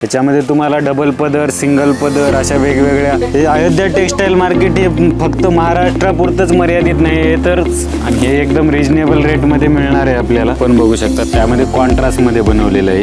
त्याच्यामध्ये तुम्हाला डबल पदर सिंगल पदर अशा वेगवेगळ्या हे अयोध्या टेक्सटाईल मार्केट हे फक्त महाराष्ट्रापुरतंच मर्यादित नाही आहे तर हे एकदम रिजनेबल रेटमध्ये मिळणार आहे आपल्याला. पण बघू शकता त्यामध्ये कॉन्ट्रास्टमध्ये बनवलेलं आहे.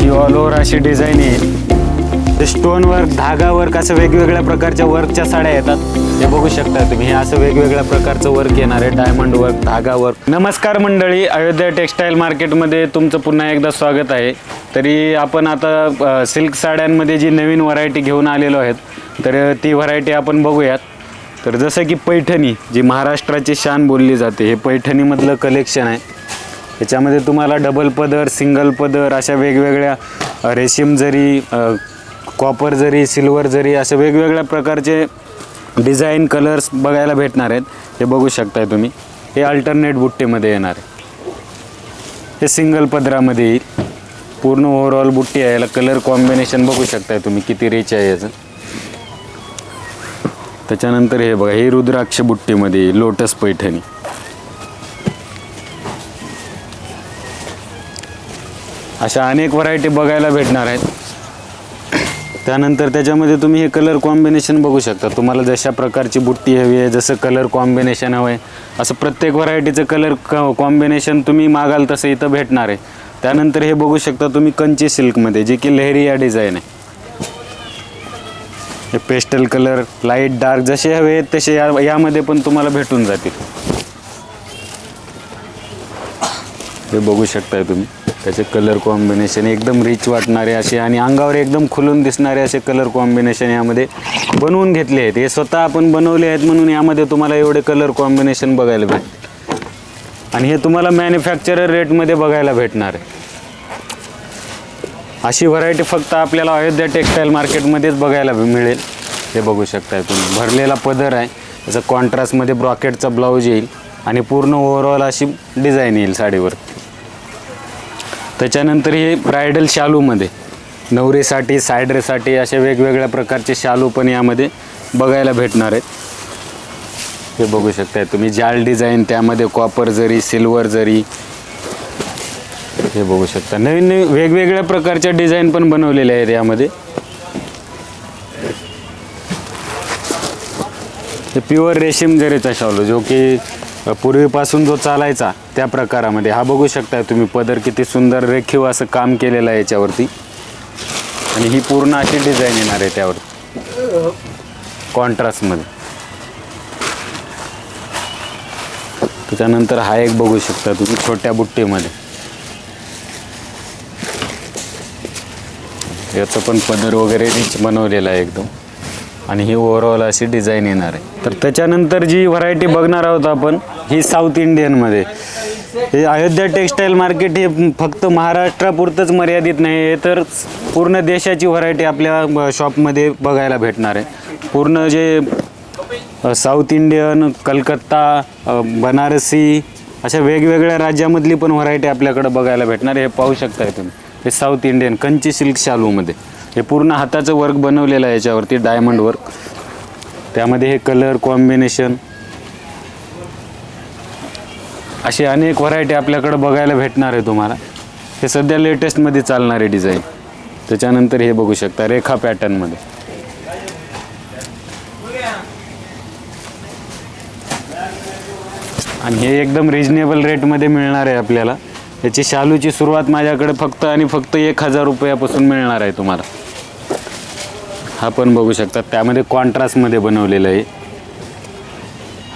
ही ऑल ओव्हर अशी डिझाईन आहे. ते स्टोन वर्क धागा वर्क असं वेगवेगळ्या प्रकारच्या वर्कच्या साड्या येतात. हे बघू शकता तुम्ही. हे असं वेगवेगळ्या प्रकारचं वर्क येणार आहे. डायमंड वर्क धागा वर्क नमस्कार मंडळी. अयोध्या टेक्सटाईल मार्केटमध्ये तुमचं पुन्हा एकदा स्वागत आहे. तरी आपण आता सिल्क साड्यांमध्ये जी नवीन व्हरायटी घेऊन आलेलो आहेत तर ती व्हरायटी आपण बघूयात. तर जसं की पैठणी जी महाराष्ट्राची शान बोलली जाते हे पैठणीमधलं कलेक्शन आहे. याच्यामध्ये तुम्हाला डबल पदर सिंगल पदर अशा वेगवेगळ्या रेशीम जरी कॉपर जरी सिल्वर जरी असे वेगवेगळ्या प्रकारचे डिझाईन कलर्स बघायला भेटणार आहेत. हे बघू शकताय तुम्ही. हे अल्टरनेट बुट्टीमध्ये येणार आहे. हे सिंगल पदरामध्ये येईल. पूर्ण ओव्हरऑल बुट्टी आहे. याला कलर कॉम्बिनेशन बघू शकताय तुम्ही किती रिच आहे याचं. त्याच्यानंतर हे बघा हे रुद्राक्ष बुट्टीमध्ये येईल लोटस पैठणी. अशा अनेक व्हरायटी बघायला भेटणार आहेत. त्यानंतर त्याच्यामध्ये तुम्ही हे कलर कॉम्बिनेशन बघू शकता. तुम्हाला जशा प्रकारची बुट्टी हवी आहे जसं कलर कॉम्बिनेशन हवं आहे. असं प्रत्येक व्हरायटीचं कलर कॉम्बिनेशन तुम्ही मागाल तसं इथं भेटणार आहे. त्यानंतर हे बघू शकता तुम्ही कंची सिल्कमध्ये जे की लेहरिया डिझाईन आहे. हे पेस्टल कलर लाइट डार्क जसे हवे आहेत तसे या यामध्ये पण तुम्हाला भेटून जातील. हे बघू शकताय तुम्ही. त्याचे कलर कॉम्बिनेशन एकदम रिच वाटणारे असे आणि अंगावर एकदम खुलून दिसणारे असे कलर कॉम्बिनेशन यामध्ये बनवून घेतले आहेत. हे स्वतः आपण बनवले आहेत म्हणून यामध्ये तुम्हाला एवढे कलर कॉम्बिनेशन बघायला भेटते आणि हे तुम्हाला मॅन्युफॅक्चरर रेटमध्ये बघायला भेटणार आहे. अशी व्हरायटी फक्त आपल्याला अयोध्या टेक्सटाईल मार्केटमध्येच बघायला मिळेल. हे बघू शकताय तुम्ही. भरलेला पदर आहे. त्याचा कॉन्ट्रास्टमध्ये ब्रॉकेटचा ब्लाऊज येईल आणि पूर्ण ओव्हरऑल अशी डिझाईन येईल साडीवर. त्याच्यानंतर हे ब्रायडल शालूमध्ये. नवरीसाठी सायड्रेसाठी अशा वेगवेगळ्या प्रकारचे शालू पण यामध्ये बघायला भेटणार आहेत. हे बघू शकताय तुम्ही जाल डिझाईन त्यामध्ये कॉपर जरी सिल्वर जरी. हे बघू शकता. नवीन नवीन वेगवेगळ्या प्रकारच्या डिझाईन पण बनवलेल्या आहेत यामध्ये. हे प्युअर रेशीम जरीचा शालू जो की पूर्वीपासून जो चालायचा त्या प्रकारामध्ये. हा बघू शकताय तुम्ही पदर किती सुंदर रेखीव असं काम केलेलं आहे याच्यावरती. आणि ही पूर्ण अशी डिझाईन येणार आहे त्यावर कॉन्ट्रास्टमध्ये. त्याच्यानंतर हा एक बघू शकता तुम्ही छोट्या बुट्टीमध्ये. याचं पण पदर वगैरे रिच बनवलेलं आहे एकदम. आणि ही ओव्हरऑल अशी डिझाईन येणार आहे. तर त्याच्यानंतर जी व्हरायटी बघणार आहोत आपण ही साऊथ इंडियनमध्ये हे अयोध्या टेक्सटाईल मार्केट हे फक्त महाराष्ट्रापुरतंच मर्यादित नाही आहे तर पूर्ण देशाची व्हरायटी आपल्या शॉपमध्ये बघायला भेटणार आहे. पूर्ण जे साऊथ इंडियन कलकत्ता बनारसी अशा वेगवेगळ्या राज्यामधली पण व्हरायटी आपल्याकडे बघायला भेटणार हे पाहू शकताय तुम्ही. हे साऊथ इंडियन कंची सिल्क शालूमध्ये हे पूर्ण हाताचं वर्क बनवलेलं आहे याच्यावरती डायमंड वर्क त्यामध्ये हे कलर कॉम्बिनेशन अशी अनेक व्हरायटी आपल्याकडं बघायला भेटणार आहे तुम्हाला. हे सध्या लेटेस्टमध्ये चालणारे डिझाईन त्याच्यानंतर हे बघू शकता रेखा पॅटर्नमध्ये आणि हे एकदम रिजनेबल रेटमध्ये मिळणार आहे आपल्याला. याची शालूची सुरुवात माझ्याकडे फक्त आणि फक्त एक हजार रुपयापासून मिळणार आहे तुम्हाला. हा पण बघू शकता त्यामध्ये कॉन्ट्रास्टमध्ये बनवलेलं आहे.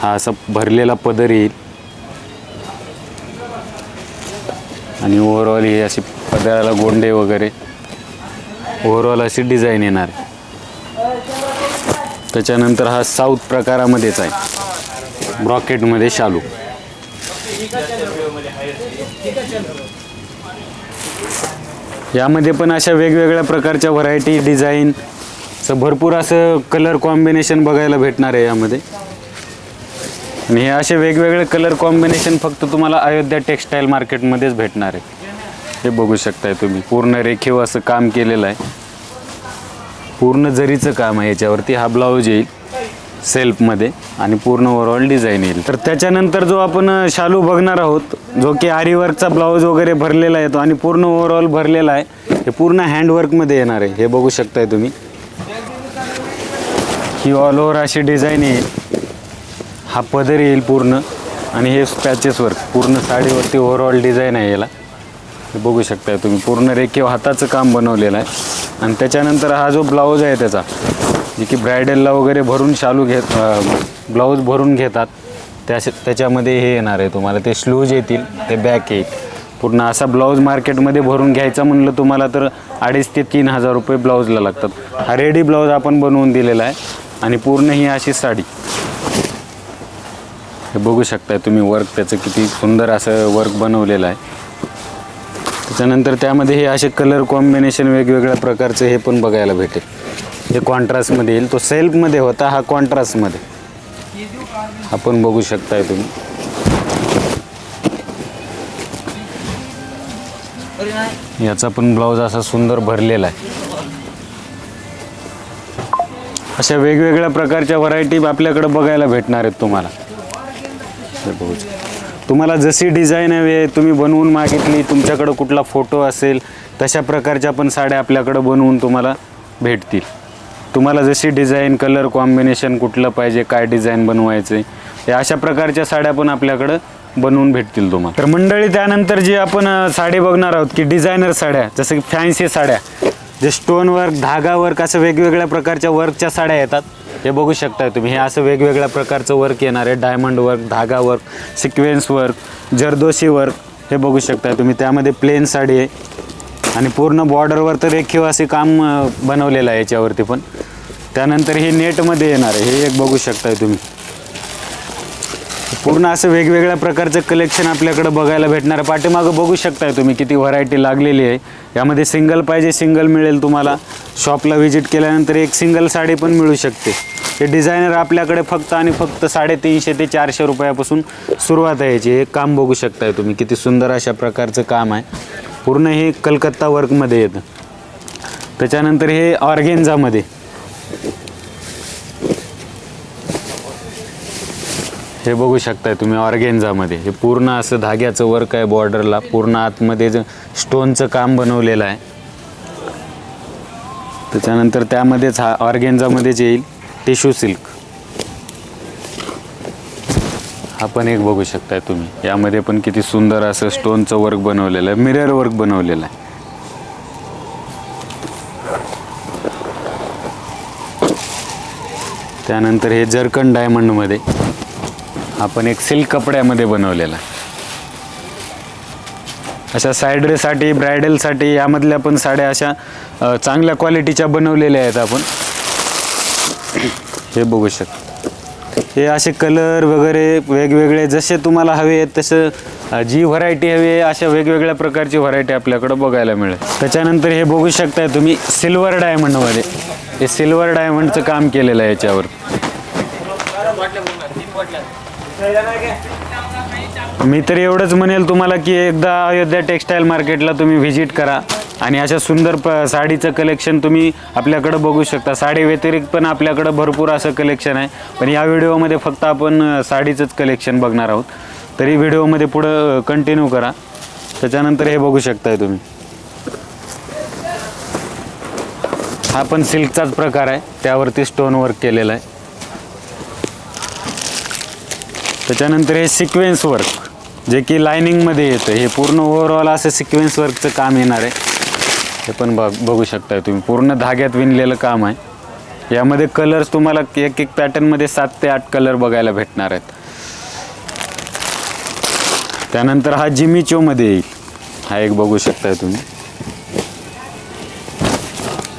हा असा भरलेला पदर येईल. आणि ओव्हरऑल ही अशी पदराला गोंडे वगैरे. ओव्हरऑल अशी डिझाईन येणार त्याच्यानंतर हा साऊथ प्रकारामध्येच आहे. ब्रॉकेटमध्ये शालू. यामध्ये पण अशा वेगवेगळ्या प्रकारच्या व्हरायटी डिझाईन असं भरपूर असं कलर कॉम्बिनेशन बघायला भेटणार आहे यामध्ये. आणि हे असे वेगवेगळे कलर कॉम्बिनेशन फक्त तुम्हाला अयोध्या टेक्सटाईल मार्केटमध्येच भेटणार आहे. हे बघू शकताय तुम्ही. पूर्ण रेखीव असं काम केलेलं आहे. पूर्ण जरीचं काम आहे याच्यावरती. हा ब्लाऊज येईल. सेल्फमध्ये आणि पूर्ण ओव्हरऑल डिझाईन येईल. तर त्याच्यानंतर जो आपण शालू बघणार आहोत जो की आरीवर्कचा ब्लाऊज वगैरे भरलेला येतो आणि पूर्ण ओव्हरऑल भरलेला आहे हे पूर्ण हँडवर्कमध्ये येणार आहे. हे बघू शकताय तुम्ही. ही ऑल ओव्हर अशी डिझाईन येईल. हा पदर येईल पूर्ण आणि हे पॅचेस वर्क पूर्ण साडीवरती ओव्हरऑल डिझाईन आहे याला. हे बघू शकताय तुम्ही. पूर्ण रेखीव हाताचं काम बनवलेलं आहे. आणि त्याच्यानंतर हा जो ब्लाऊज आहे त्याचा जे की ब्रायडलला वगैरे भरून शालू घेत ब्लाऊज भरून घेतात. त्या त्याच्यामध्ये हे येणार आहे तुम्हाला. ते स्लूज येतील ते बॅक येईल. पूर्ण असा ब्लाऊज मार्केटमध्ये भरून घ्यायचा म्हणलं तुम्हाला तर अडीच ते तीन हजार रुपये ब्लाऊजला लागतात. हा रेडी ब्लाऊज आपण बनवून दिलेला आहे. आणि पूर्ण ही अशी साडी. हे बघू शकताय तुम्ही वर्क त्याचं किती सुंदर असं वर्क बनवलेलं आहे. त्याच्यानंतर त्यामध्ये हे असे कलर कॉम्बिनेशन वेगवेगळ्या प्रकारचे हे पण बघायला भेटेल. जे कॉन्ट्रास्टमध्ये येईल तो सेल्फमध्ये होता हा कॉन्ट्रास्टमध्ये आपण बघू शकताय तुम्ही. याचा पण ब्लाऊज असा सुंदर भरलेला आहे. अशा वेगवेगळ्या प्रकारच्या व्हरायटी आपल्याकडे बघायला भेटणार आहेत तुम्हाला. तुम्हाला जशी डिझाईन हवी आहे तुम्ही बनवून मागितली तुमच्याकडं कुठला फोटो असेल तशा प्रकारच्या पण साड्या आपल्याकडं बनवून तुम्हाला भेटतील. तुम्हाला जशी डिझाईन कलर कॉम्बिनेशन कुठलं पाहिजे काय डिझाईन बनवायचं आहे अशा प्रकारच्या साड्या पण आपल्याकडं बनवून भेटतील तुम्हाला. तर मंडळी त्यानंतर जी आपण साडी बघणार आहोत की डिझायनर साड्या जसं की फॅन्सी साड्या जे स्टोन वर्क धागा वर्क असं वेगवेगळ्या प्रकारच्या वर्कच्या साड्या येतात हे बघू शकताय तुम्ही. हे असं वेगवेगळ्या प्रकारचं वर्क येणार आहे. डायमंड वर्क धागा work sequence work zardozi work हे बघू शकताय तुम्ही. त्यामध्ये प्लेन साडी आहे. आणि पूर्ण बॉर्डरवर तर रेखीव असे काम बनवलेलं आहे याच्यावरती पण. त्यानंतर हे नेटमध्ये येणार आहे हे एक बघू शकताय तुम्ही. पूर्ण असं वेगवेगळ्या प्रकारचं कलेक्शन आपल्याकडे बघायला भेटणार आहे. पाठीमागं बघू शकताय तुम्ही किती व्हरायटी लागलेली आहे. यामध्ये सिंगल पाहिजे सिंगल मिळेल तुम्हाला. शॉपला व्हिजिट केल्यानंतर एक सिंगल साडी पण मिळू शकते. हे डिझायनर आपल्याकडे फक्त आणि फक्त साडेतीनशे ते चारशे रुपयापासून सुरुवात आहे याची. हे काम बघू शकताय तुम्ही. किती सुंदर अशा प्रकारचं काम आहे. पूर्ण हे कलकत्ता वर्कमध्ये येतं. त्याच्यानंतर हे ऑर्गेन्झामध्ये. हे बघू शकताय तुम्ही ऑर्गेन्झामध्ये. हे पूर्ण असं धाग्याचं वर्क आहे बॉर्डरला पूर्ण आतमध्ये स्टोनचं काम बनवलेलं आहे. त्याच्यानंतर त्यामध्येच हा ऑर्गेन्झामध्येच येईल टिश्यू सिल्क हा पण एक बघू शकताय तुम्ही. यामध्ये पण किती सुंदर असं स्टोनचं वर्क बनवलेलं आहे मिरर वर्क बनवलेलं आहे. त्यानंतर हे जर्कन डायमंडमध्ये आपण एक सिल्क कपड्यामध्ये बनवलेला अशा सायड्रेसाठी ब्रायडलसाठी यामधल्या पण साड्या अशा चांगल्या क्वालिटीच्या बनवलेल्या आहेत आपण. हे बघू शकतो. हे असे कलर वगैरे वेगवेगळे जसे तुम्हाला हवे आहेत तसं जी व्हरायटी हवी आहे अशा वेगवेगळ्या प्रकारची व्हरायटी आपल्याकडं बघायला मिळेल. त्याच्यानंतर हे बघू शकताय तुम्ही सिल्वर डायमंडमध्ये हे सिल्वर डायमंडचं काम केलेलं आहे याच्यावर. मी तर एवढंच म्हणेल तुम्हाला की एकदा अयोध्या टेक्स्टाईल मार्केटला तुम्ही व्हिजिट करा. आणि अशा सुंदर प साडीचं कलेक्शन तुम्ही आपल्याकडं बघू शकता. साडी व्यतिरिक्त पण आपल्याकडं भरपूर असं कलेक्शन आहे. पण या व्हिडिओमध्ये फक्त आपण साडीचंच कलेक्शन बघणार आहोत. तरी व्हिडिओमध्ये पुढं कंटिन्यू करा. त्याच्यानंतर हे बघू शकताय तुम्ही. हा पण सिल्कचाच प्रकार आहे. त्यावरती स्टोन वर्क केलेला आहे. त्याच्यानंतर हे सिक्वेन्स वर्क जे की लायनिंगमध्ये येतं. हे पूर्ण ओव्हरऑल असं सिक्वेन्स वर्कचं काम येणार आहे. हे पण बघ बघू शकताय तुम्ही. पूर्ण धाग्यात विणलेलं काम आहे. यामध्ये कलर्स तुम्हाला एक एक पॅटर्नमध्ये सात ते आठ कलर बघायला भेटणार आहेत. त्यानंतर हा जिमी चोमध्ये येईल. हा एक बघू शकताय तुम्ही.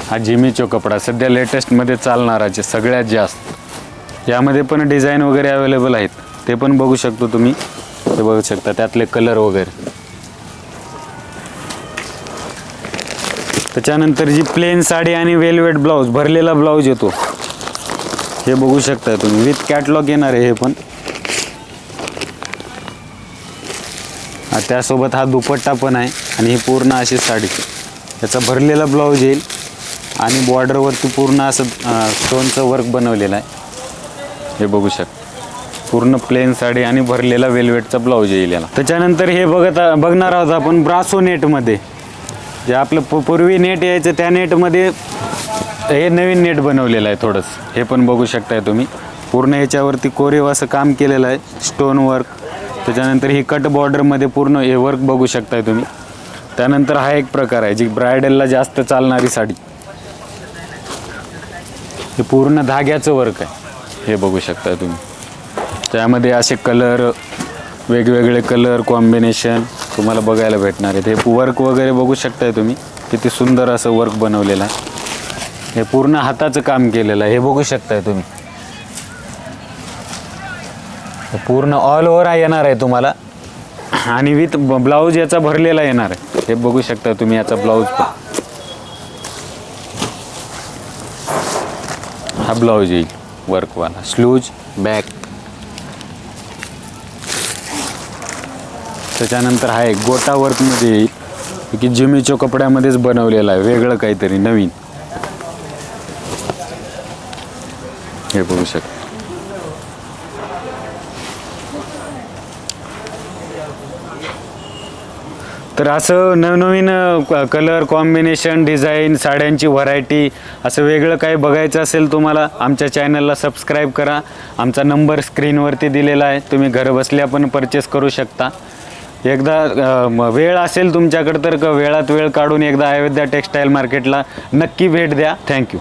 हा जिमिचो कपडा सध्या लेटेस्टमध्ये चालणारा जे सगळ्यात जास्त. यामध्ये पण डिझाईन वगैरे अवेलेबल आहेत. ते पण बघू शकतो तुम्ही. ते बघू शकता त्यातले कलर वगैरे. त्याच्यानंतर जी प्लेन साडी आणि वेलवेट ब्लाऊज भरलेला ब्लाऊज येतो. हे बघू शकता तुम्ही. विथ कॅटलॉग येणार आहे हे पण. त्यासोबत हा दुपट्टा पण आहे आणि ही पूर्ण अशी साडी. त्याचा भरलेला ब्लाऊज येईल आणि बॉर्डरवरती पूर्ण असं स्टोनचं वर्क बनवलेलं आहे. हे बघू शकता. पूर्ण प्लेन साडी आणि भरलेला वेलवेटचा ब्लाऊज येईल याला. त्याच्यानंतर हे बघत बघणार आहोत आपण ब्रासो नेटमध्ये जे आपलं पू- पूर्वी नेट यायचं त्या नेटमध्ये हे नवीन नेट बनवलेलं आहे थोडंसं. हे पण बघू शकताय तुम्ही. पूर्ण याच्यावरती कोरीव असं काम केलेलं आहे स्टोन वर्क त्याच्यानंतर ही कट बॉर्डरमध्ये पूर्ण हे वर्क बघू शकताय तुम्ही. त्यानंतर हा एक प्रकार आहे जी ब्रायडलला जास्त चालणारी साडी. हे पूर्ण धाग्याचं वर्क आहे. हे बघू शकता तुम्ही. त्यामध्ये असे कलर वेगवेगळे कलर कॉम्बिनेशन तुम्हाला बघायला भेटणार आहेत. हे वर्क वगैरे बघू शकताय तुम्ही. किती सुंदर असं वर्क बनवलेलं आहे. हे पूर्ण हाताचं काम केलेलं आहे. हे बघू शकताय तुम्ही. पूर्ण ऑल ओव्हर येणार आहे तुम्हाला. आणि विथ ब्लाऊज याचा भरलेला येणार आहे. हे बघू शकता तुम्ही याचा ब्लाऊज हा ब्लाऊज येईल वर्कवाला स्लूज बॅक त्याच्यानंतर हा एक गोटावर्कमध्ये येईल की जिमीच्या कपड्यामध्येच बनवलेला आहे वेगळं काहीतरी नवीन. हे बघू शकता. तर असं नवनवीन कलर कॉम्बिनेशन डिझाईन साड्यांची व्हरायटी असं वेगळं काही बघायचं असेल तुम्हाला आमच्या चॅनलला सबस्क्राईब करा. आमचा नंबर स्क्रीनवरती दिलेला आहे. तुम्ही घरबसल्या पण परचेस करू शकता. एकदा वेळ असेल तुमच्याकडं तर क- वेळात वेळ काढून एकदा अयोध्या टेक्स्टाईल मार्केटला नक्की भेट द्या. थँक्यू